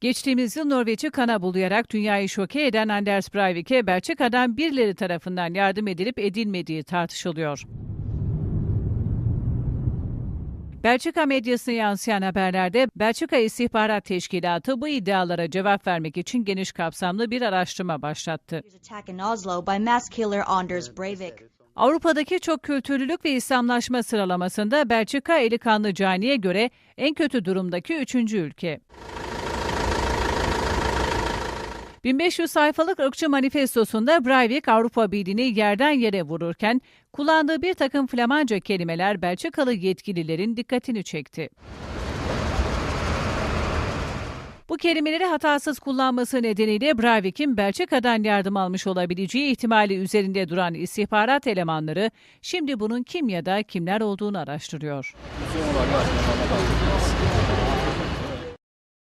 Geçtiğimiz yıl Norveç'i kana bulayarak dünyayı şoke eden Anders Breivik'e Belçika'dan birileri tarafından yardım edilip edilmediği tartışılıyor. Belçika medyasına yansıyan haberlerde Belçika İstihbarat Teşkilatı bu iddialara cevap vermek için geniş kapsamlı bir araştırma başlattı. Avrupa'daki çok kültürlülük ve İslamlaşma sıralamasında Belçika eli kanlı caniye göre en kötü durumdaki üçüncü ülke. 1500 sayfalık ırkçı manifestosunda Breivik Avrupa Birliği'ni yerden yere vururken kullandığı bir takım Flamanca kelimeler Belçikalı yetkililerin dikkatini çekti. Bu kelimeleri hatasız kullanması nedeniyle Breivik'in Belçika'dan yardım almış olabileceği ihtimali üzerinde duran istihbarat elemanları şimdi bunun kim ya da kimler olduğunu araştırıyor.